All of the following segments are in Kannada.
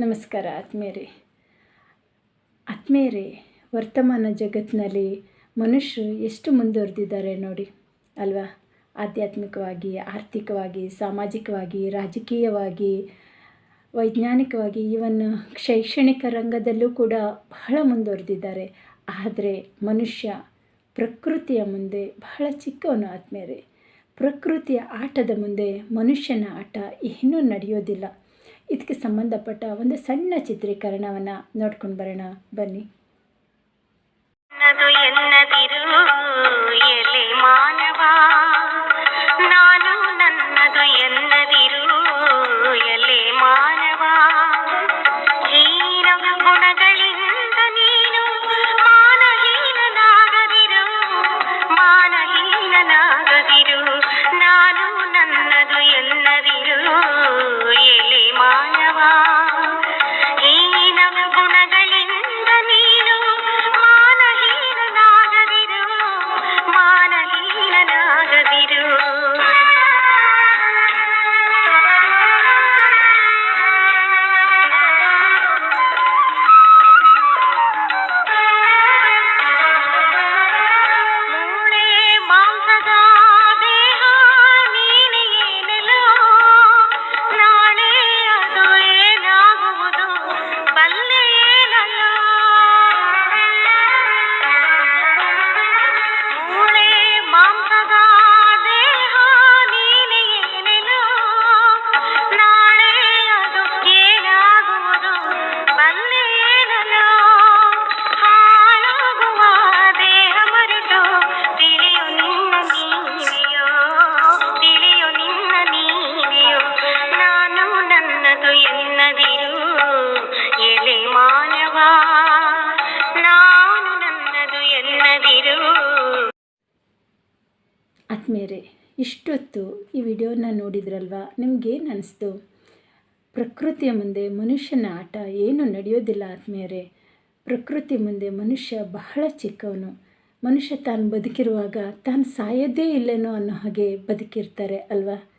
ನಮಸ್ಕಾರ ಆತ್ಮೇರಿ ಆತ್ಮೇರಿ ವರ್ತಮಾನ ಜಗತ್ತಿನಲ್ಲಿ ಮನುಷ್ಯರು ಎಷ್ಟು ಮುಂದುವರೆದಿದ್ದಾರೆ ನೋಡಿ. ಅಲ್ವಾ? ಆಧ್ಯಾತ್ಮಿಕವಾಗಿ, ಆರ್ಥಿಕವಾಗಿ, ಸಾಮಾಜಿಕವಾಗಿ, ರಾಜಕೀಯವಾಗಿ, ವೈಜ್ಞಾನಿಕವಾಗಿ ಇವನ್ ಶೈಕ್ಷಣಿಕ ರಂಗದಲ್ಲೂ ಕೂಡ ಬಹಳ ಮುಂದುವರೆದಿದ್ದಾರೆ. ಆದರೆ ಮನುಷ್ಯ ಪ್ರಕೃತಿಯ ಮುಂದೆ ಬಹಳ ಚಿಕ್ಕವನು ಆತ್ಮೀಯರೇ. ಪ್ರಕೃತಿಯ ಆಟದ ಮುಂದೆ ಮನುಷ್ಯನ ಆಟ ಏನೂ ನಡೆಯೋದಿಲ್ಲ. ಇದಕ್ಕೆ ಸಂಬಂಧಪಟ್ಟ ಒಂದು ಸಣ್ಣ ಚಿತ್ರೀಕರಣವನ್ನು ನೋಡ್ಕೊಂಡು ಬರೋಣ. ಬನ್ನಿ. ಆತ್ಮೀಯರೇ, ಇಷ್ಟೊತ್ತು ಈ ವಿಡಿಯೋನ ನೋಡಿದ್ರಲ್ವಾ? ನಿಮ್ಗೇನು ಅನಿಸ್ತು? ಪ್ರಕೃತಿಯ ಮುಂದೆ ಮನುಷ್ಯನ ಆಟ ಏನು ನಡೆಯೋದಿಲ್ಲ ಆತ್ಮೀಯರೇ. ಪ್ರಕೃತಿ ಮುಂದೆ ಮನುಷ್ಯ ಬಹಳ ಚಿಕ್ಕವನು. ಮನುಷ್ಯ ತಾನು ಬದುಕಿರುವಾಗ ತಾನು ಸಾಯೋದೇ ಇಲ್ಲೇನೋ ಅನ್ನೋ ಹಾಗೆ ಬದುಕಿರ್ತಾರೆ ಅಲ್ವಾ?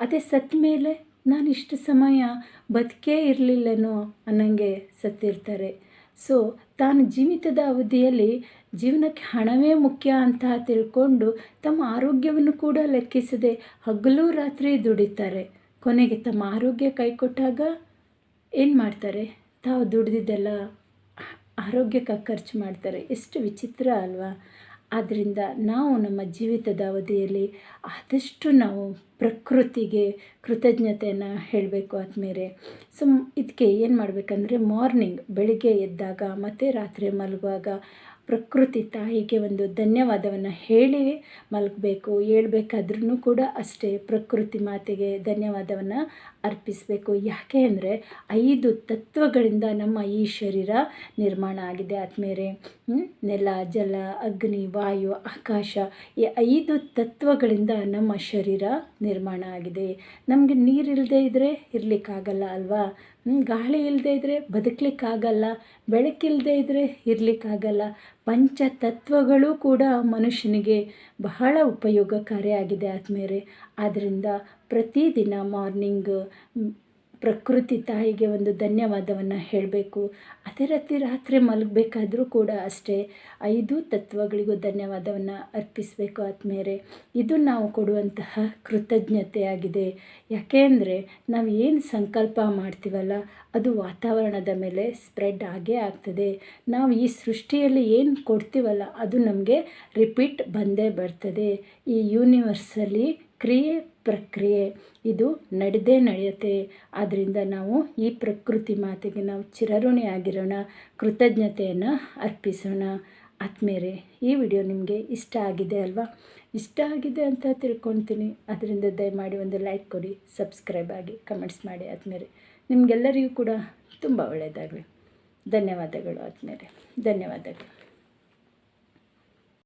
ಅದೇ ಸತ್ತ ಮೇಲೆ ನಾನು ಇಷ್ಟು ಸಮಯ ಬದುಕೇ ಇರಲಿಲ್ಲೇನೋ ಅನ್ನಂಗೆ ಸತ್ತಿರ್ತಾರೆ. ಸೊ ತಾನು ಜೀವಿತದ ಅವಧಿಯಲ್ಲಿ ಜೀವನಕ್ಕೆ ಹಣವೇ ಮುಖ್ಯ ಅಂತ ತಿಳ್ಕೊಂಡು ತಮ್ಮ ಆರೋಗ್ಯವನ್ನು ಕೂಡ ಲೆಕ್ಕಿಸದೆ ಹಗಲು ರಾತ್ರಿ ದುಡಿತಾರೆ. ಕೊನೆಗೆ ತಮ್ಮ ಆರೋಗ್ಯ ಕೈಕೊಟ್ಟಾಗ ಏನು ಮಾಡ್ತಾರೆ? ತಾವು ದುಡ್ದಿದ್ದೆಲ್ಲ ಆರೋಗ್ಯಕ್ಕೆ ಖರ್ಚು ಮಾಡ್ತಾರೆ. ಎಷ್ಟು ವಿಚಿತ್ರ ಅಲ್ವಾ? ಆದ್ದರಿಂದ ನಾವು ನಮ್ಮ ಜೀವಿತದ ಅವಧಿಯಲ್ಲಿ ಆದಷ್ಟು ನಾವು ಪ್ರಕೃತಿಗೆ ಕೃತಜ್ಞತೆಯನ್ನು ಹೇಳಬೇಕು ಆದಮೇಲೆ ಸೊ ಇದಕ್ಕೆ ಏನು ಮಾಡಬೇಕಂದ್ರೆ ಮಾರ್ನಿಂಗ್ ಬೆಳಿಗ್ಗೆ ಎದ್ದಾಗ ಮತ್ತು ರಾತ್ರಿ ಮಲಗುವಾಗ ಪ್ರಕೃತಿ ತಾಯಿಗೆ ಒಂದು ಧನ್ಯವಾದವನ್ನು ಹೇಳಿ ಮಲಗಬೇಕು ಹೇಳ್ಬೇಕಾದ್ರೂ ಕೂಡ ಅಷ್ಟೇ ಪ್ರಕೃತಿ ಮಾತೆಗೆ ಧನ್ಯವಾದವನ್ನು ಅರ್ಪಿಸಬೇಕು. ಯಾಕೆ ಅಂದರೆ ಐದು ತತ್ವಗಳಿಂದ ನಮ್ಮ ಈ ಶರೀರ ನಿರ್ಮಾಣ ಆಗಿದೆ ಆದ್ಮೇಲೆ ನೆಲ, ಜಲ, ಅಗ್ನಿ, ವಾಯು, ಆಕಾಶ, ಈ ಐದು ತತ್ವಗಳಿಂದ ನಮ್ಮ ಶರೀರ ನಿರ್ಮಾಣ ಆಗಿದೆ. ನಮಗೆ ನೀರಿಲ್ಲದೆ ಇದ್ದರೆ ಇರಲಿಕ್ಕಾಗಲ್ಲ ಅಲ್ವಾ? ಗಾಳಿ ಇಲ್ಲದೆ ಇದ್ದರೆ ಬದುಕಲಿಕ್ಕಾಗಲ್ಲ ಬೆಳಕಿಲ್ಲದೆ ಇದ್ದರೆ ಇರಲಿಕ್ಕಾಗಲ್ಲ ಪಂಚತತ್ವಗಳು ಕೂಡ ಮನುಷ್ಯನಿಗೆ ಬಹಳ ಉಪಯೋಗಕಾರಿಯಾಗಿದೆ ಆದ್ಮೇಲೆ ಆದ್ದರಿಂದ ಪ್ರತಿದಿನ ಮಾರ್ನಿಂಗ್ ಪ್ರಕೃತಿ ತಾಯಿಗೆ ಒಂದು ಧನ್ಯವಾದವನ್ನು ಹೇಳಬೇಕು. ಅದೇ ರೀತಿ ರಾತ್ರಿ ಮಲಗಬೇಕಾದ್ರೂ ಕೂಡ ಅಷ್ಟೇ ಐದು ತತ್ವಗಳಿಗೂ ಧನ್ಯವಾದವನ್ನು ಅರ್ಪಿಸಬೇಕು ಆದ್ಮೇಲೆ ಇದು ನಾವು ಕೊಡುವಂತಹ ಕೃತಜ್ಞತೆಯಾಗಿದೆ. ಯಾಕೆ ಅಂದರೆ ನಾವು ಏನು ಸಂಕಲ್ಪ ಮಾಡ್ತೀವಲ್ಲ, ಅದು ವಾತಾವರಣದ ಮೇಲೆ ಸ್ಪ್ರೆಡ್ ಆಗೇ ಆಗ್ತದೆ. ನಾವು ಈ ಸೃಷ್ಟಿಯಲ್ಲಿ ಏನು ಕೊಡ್ತೀವಲ್ಲ, ಅದು ನಮಗೆ ರಿಪೀಟ್ ಬಂದೇ ಬರ್ತದೆ. ಈ ಯೂನಿವರ್ಸಲ್ಲಿ ಕ್ರಿಯೆ ಪ್ರಕ್ರಿಯೆ ಇದು ನಡೆದೇ ನಡೆಯುತ್ತೆ. ಆದ್ದರಿಂದ ನಾವು ಈ ಪ್ರಕೃತಿ ಮಾತೆಗೆ ನಾವು ಚಿರಋಣಿಯಾಗಿರೋಣ, ಕೃತಜ್ಞತೆಯನ್ನು ಅರ್ಪಿಸೋಣ. ಆತ್ಮೇರೆ ಈ ವಿಡಿಯೋ ನಿಮಗೆ ಇಷ್ಟ ಆಗಿದೆ ಅಲ್ವಾ? ಇಷ್ಟ ಆಗಿದೆ ಅಂತ ತಿಳ್ಕೊತೀನಿ. ಅದರಿಂದ ದಯಮಾಡಿ ಒಂದು ಲೈಕ್ ಕೊಡಿ, ಸಬ್ಸ್ಕ್ರೈಬ್ ಆಗಿ ಕಮೆಂಟ್ಸ್ ಮಾಡಿ ಆದ್ಮೇಲೆ ನಿಮಗೆಲ್ಲರಿಗೂ ಕೂಡ ತುಂಬ ಒಳ್ಳೆಯದಾಗಲಿ ಧನ್ಯವಾದಗಳು ಆದ್ಮೇಲೆ ಧನ್ಯವಾದಗಳು.